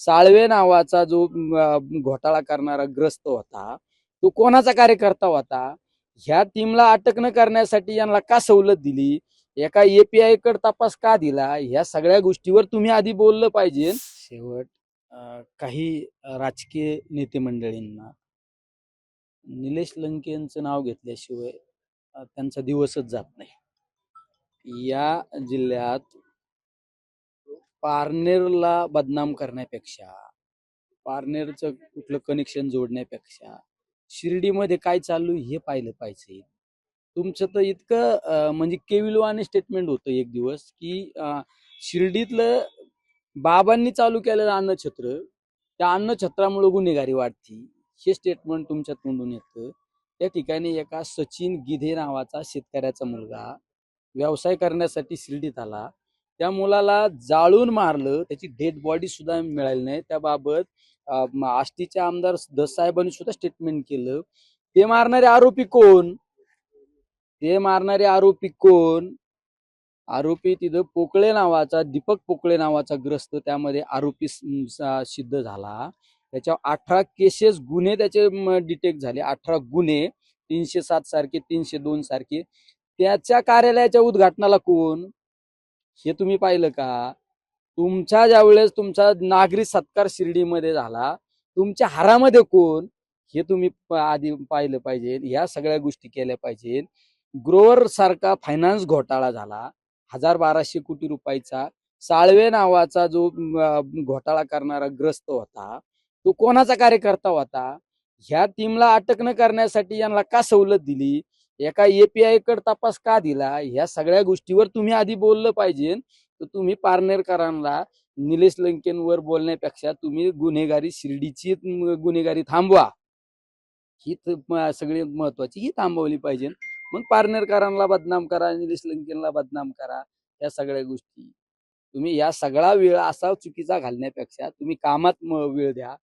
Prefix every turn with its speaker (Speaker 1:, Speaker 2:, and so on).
Speaker 1: साळवे नावाचा जो घोटाळा करणारा ग्रस्त होता तो कोणाचा कार्यकर्ता होता? ह्या टीमला अटक न करण्यासाठी यांना का सवलत दिली? एका एपीआयकडे तपास का दिला? ह्या सगळ्या गोष्टीवर तुम्ही आधी बोललं पाहिजे. शेवट काही राजकीय नेते मंडळींना निलेश लंकेंचं नाव घेतल्याशिवाय त्यांचा दिवसच जात नाही. या जिल्ह्यात पारनेरला बदनाम करण्यापेक्षा पारनेरचं कुठलं कनेक्शन जोडण्यापेक्षा शिर्डीमध्ये काय चालू हे पाहिलं पाहिजे. तुमचं तर इतकं म्हणजे केविलवाने स्टेटमेंट होतं एक दिवस की शिर्डीतलं बाबांनी चालू केलेलं अन्नछत्र त्या अन्नछत्रामुळे गुन्हेगारी वाढती. हे स्टेटमेंट तुमच्या तोंडून येतं. त्या ठिकाणी एका सचिन गिधे नावाचा शेतकऱ्याचा मुलगा व्यवसाय करण्यासाठी शिर्डीत आला. त्या मुलाला जाळून मारलं त्याची डेड बॉडी सुद्धा मिळाली नाही. त्याबाबत आष्टीचे आमदार दस साहेबांनी सुद्धा स्टेटमेंट केलं. ते मारणारे आरोपी कोण? ते मारणारे आरोपी कोण? आरोपी तिथं पोकळे नावाचा दीपक पोकळे नावाचा ग्रस्त त्यामध्ये आरोपी सिद्ध झाला. त्याच्यावर अठरा केसेस गुन्हे त्याचे डिटेक्ट झाले. अठरा गुन्हे तीनशे सात सारखे तीनशे दोन सारखे. त्याच्या कार्यालयाच्या उद्घाटनाला कोण? हे तुम्ही पाहिलं का? तुमच्या ज्यावेळेस तुमचा नागरी सत्कार शिर्डीमध्ये झाला तुमच्या हारामध्ये कोण? हे तुम्ही आधी पाहिलं पाहिजे. ह्या सगळ्या गोष्टी केल्या पाहिजेत. ग्रोवर सारखा फायनान्स घोटाळा झाला. हजार बाराशे कोटी रुपयाचा साळवे नावाचा जो घोटाळा करणारा ग्रस्त होता तो कोणाचा कार्यकर्ता होता? ह्या टीमला अटक न करण्यासाठी यांना का सवलत दिली? एका एपीआयकडे तपास का दिला? ह्या सगळ्या गोष्टीवर तुम्ही आधी बोललं पाहिजे. तर तुम्ही पारनेरकरांना निलेश लंकेंवर बोलण्यापेक्षा तुम्ही गुन्हेगारी शिर्डीची गुन्हेगारी थांबवा. ही सगळी महत्वाची ही थांबवली पाहिजे. मग पारनेरकरांना बदनाम करा निलेश लंकेनला बदनाम करा या सगळ्या गोष्टी. तुम्ही या सगळा वेळ असा चुकीचा घालण्यापेक्षा तुम्ही कामात वेळ द्या.